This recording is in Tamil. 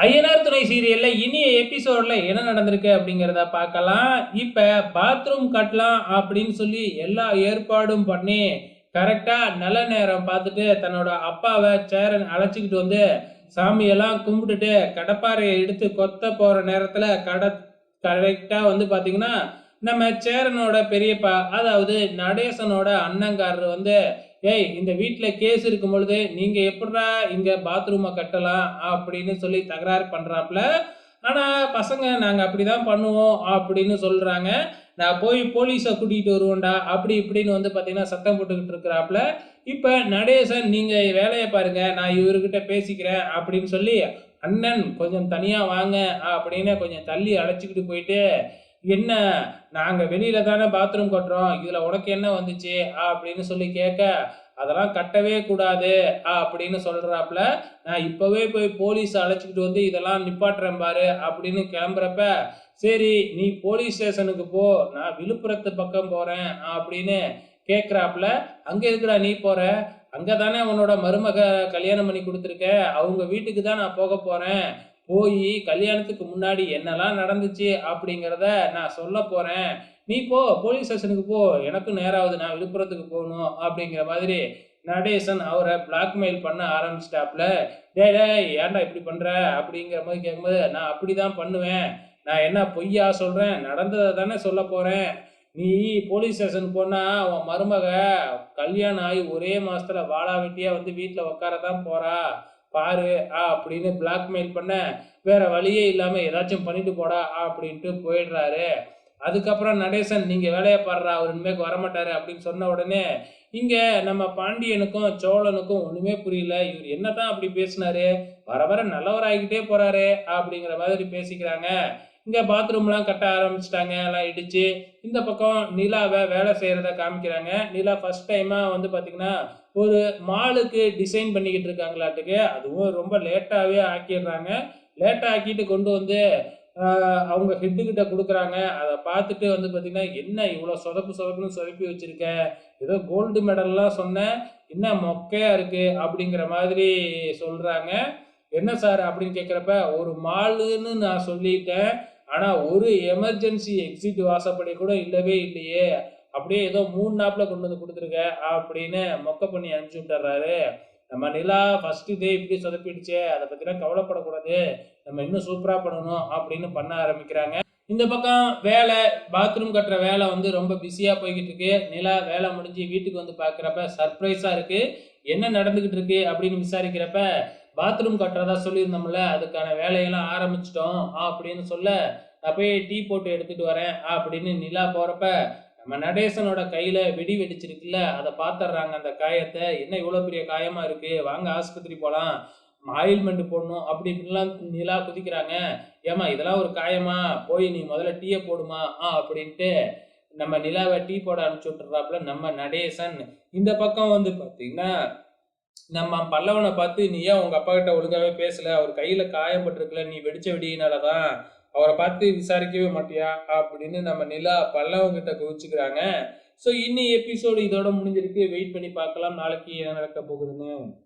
ஐயனார் துணை சீரியல்ல இனிய எபிசோட்ல என்ன நடந்திருக்கு அப்படிங்கிறத பார்க்கலாம். இப்ப பாத்ரூம் கட்டலாம் அப்படின்னு சொல்லி எல்லா ஏற்பாடும் பண்ணி கரெக்டா நல்ல நேரம் பார்த்துட்டு தன்னோட அப்பாவை சேரன் அழைச்சிக்கிட்டு வந்து சாமியெல்லாம் கும்பிட்டுட்டு கடப்பாறையை எடுத்து கொத்த போற நேரத்துல கட கரெக்டா வந்து பாத்தீங்கன்னா நம்ம சேரனோட பெரியப்பா அதாவது நடேசனோட அண்ணங்காரர் வந்து ஏய் இந்த வீட்டில் கேஸ் இருக்கும் பொழுது நீங்கள் எப்படா இங்கே பாத்ரூமை கட்டலாம் அப்படின்னு சொல்லி தகராறு பண்ணுறாப்புல ஆனால் பசங்க நாங்கள் அப்படி தான் பண்ணுவோம் அப்படின்னு சொல்கிறாங்க நான் போய் போலீஸை கூட்டிகிட்டு வருவோம்டா அப்படி இப்படின்னு வந்து பார்த்தீங்கன்னா சத்தம் போட்டுக்கிட்டு இருக்கிறாப்புல இப்போ நடேசன் நீங்கள் வேலையை பாருங்கள் நான் இவர்கிட்ட பேசிக்கிறேன் அப்படின்னு சொல்லி அண்ணன் கொஞ்சம் தனியாக வாங்க அப்படின்னு கொஞ்சம் தள்ளி அழைச்சிக்கிட்டு போயிட்டு என்ன நாங்கள் வெளியில தானே பாத்ரூம் கட்டுறோம் இதில் உனக்கு என்ன வந்துச்சு அப்படின்னு சொல்லி கேட்க அதெல்லாம் கட்டவே கூடாது அப்படின்னு சொல்றாப்புல நான் இப்போவே போய் போலீஸ் அழைச்சிக்கிட்டு வந்து இதெல்லாம் நிப்பாட்டுறேன் பாரு அப்படின்னு கிளம்புறப்ப சரி நீ போலீஸ் ஸ்டேஷனுக்கு போ நான் விழுப்புரத்து பக்கம் போறேன் அப்படின்னு கேட்குறாப்புல அங்கே இருக்குடா நீ போற? அங்கே தானே உன்னோட மருமக கல்யாணம் பண்ணி கொடுத்துருக்க அவங்க வீட்டுக்கு தான் நான் போக போறேன் போய் கல்யாணத்துக்கு முன்னாடி என்னெல்லாம் நடந்துச்சு அப்படிங்கிறத நான் சொல்ல போகிறேன் நீ போ போலீஸ் ஸ்டேஷனுக்கு போ. எனக்கும் நேராகுது நான் விழுப்புரத்துக்கு போகணும் அப்படிங்கிற மாதிரி நடேசன் அவரை பிளாக்மெயில் பண்ண ஆரம்பிச்சிட்டாப்புல. டேய் டே ஏன்டா இப்படி பண்ணுற அப்படிங்கிற மாதிரி கேட்கும்போது நான் அப்படிதான் பண்ணுவேன். நான் என்ன பொய்யா சொல்கிறேன் நடந்ததை தானே சொல்ல போகிறேன் நீ போலீஸ் ஸ்டேஷன் போனால் அவன் மருமக கல்யாணம் ஆகி ஒரே மாதத்தில் வாழா வெட்டியாக வந்து வீட்டில் உட்கார தான் போகிறா பாரு ஆ அப்படின்னு பிளாக்மெயில் பண்ண வேற வழியே இல்லாமல் ஏதாச்சும் பண்ணிட்டு போடா அப்படின்ட்டு போயிடுறாரு. அதுக்கப்புறம் நடேசன் நீங்கள் வேலையை பாடுறா அவர் இனிமேல் வரமாட்டாரு அப்படின்னு சொன்ன உடனே இங்கே நம்ம பாண்டியனுக்கும் சோழனுக்கும் ஒன்றுமே புரியல. இவர் என்ன தான் அப்படி பேசினாரு? வர வர நல்லவராகிக்கிட்டே போகிறாரு அப்படிங்கிற மாதிரி பேசிக்கிறாங்க. இங்கே பாத்ரூம்லாம் கட்ட ஆரம்பிச்சிட்டாங்க எல்லாம் இடித்து இந்த பக்கம் நிலாவை வேலை செய்கிறத காமிக்கிறாங்க. நிலா ஃபஸ்ட் டைமாக வந்து பார்த்திங்கன்னா ஒரு மாலுக்கு டிசைன் பண்ணிக்கிட்டு இருக்காங்களாட்டுக்கு. அதுவும் ரொம்ப லேட்டாகவே ஆக்கிடுறாங்க. லேட்டாக ஆக்கிட்டு கொண்டு வந்து அவங்க ஹெட்டுக்கிட்ட கொடுக்குறாங்க. அதை பார்த்துட்டு வந்து பார்த்திங்கன்னா என்ன இவ்வளோ சொதப்பு சொதப்புன்னு சொதப்பி வச்சுருக்க? ஏதோ கோல்டு மெடல்லாம் சொன்னேன் என்ன மொக்கையாக இருக்குது அப்படிங்கிற மாதிரி சொல்கிறாங்க என்ன சார் அப்படின்னு கேட்குறப்ப ஒரு மாலுன்னு நான் சொல்லிட்டேன். ஆனால் ஒரு எமர்ஜென்சி எக்ஸிட் வாசப்படி கூட இல்லவே இல்லையே. அப்படியே ஏதோ மூணு நாப்பில் கொண்டு வந்து கொடுத்துருக்க அப்படின்னு மொக்க பண்ணி அனுப்பிச்சு விட்டுறாரு. நம்ம நிலா ஃபர்ஸ்ட் இதே இப்படி சொதப்பிடுச்சே அதை பற்றிலாம் கவலைப்படக்கூடாது. நம்ம இன்னும் சூப்பராக பண்ணணும் அப்படின்னு பண்ண ஆரம்பிக்கிறாங்க. இந்த பக்கம் வேலை பாத்ரூம் கட்டுற வேலை வந்து ரொம்ப பிஸியாக போய்கிட்டு இருக்கு நிலா வேலை முடிஞ்சு வீட்டுக்கு வந்து பார்க்குறப்ப சர்ப்ரைஸாக இருக்குது என்ன நடந்துக்கிட்டு இருக்கு அப்படின்னு விசாரிக்கிறப்ப பாத்ரூம் கட்டுறதா சொல்லியிருந்தோம்ல அதுக்கான வேலையெல்லாம் ஆரம்பிச்சிட்டோம். அப்படின்னு சொல்ல நான் போய் டீ போட்டு எடுத்துட்டு வரேன் அப்படின்னு நிலா போறப்ப நம்ம நடேசனோட கையில வெடி வெடிச்சிருக்குல்ல அதை பார்த்துட்றாங்க அந்த காயத்தை. என்ன இவ்வளோ பெரிய காயமா இருக்கு? வாங்க ஆஸ்பத்திரி போகலாம் ஆயில்மெண்ட் போடணும் அப்படி இப்படிலாம் நிலா குதிக்கிறாங்க. ஏமா இதெல்லாம் ஒரு காயமா? போய் நீ முதல்ல டீயை போடுமா? ஆ அப்படின்ட்டு நம்ம நிலாவை டீ போட அனுப்பிச்சு விட்டுறாப்புல நம்ம நடேசன். இந்த பக்கம் வந்து பார்த்தீங்கன்னா நம்ம பல்லவனை பார்த்து நீ ஏன் உங்க அப்பா கிட்ட ஒழுங்காவே பேசல? அவர் கையில காயப்பட்டிருக்கல நீ வெடிச்ச வெடியினாலதான் அவரை பார்த்து விசாரிக்கவே மாட்டியா? அப்படின்னு நம்ம நிலா பல்லவன் கிட்ட குவிச்சுக்கிறாங்க. ஸோ இன்னி எபிசோடு இதோட முடிஞ்சிருக்கு. வெயிட் பண்ணி பார்க்கலாம். நாளைக்கு என்ன நடக்க போகுதுன்னு.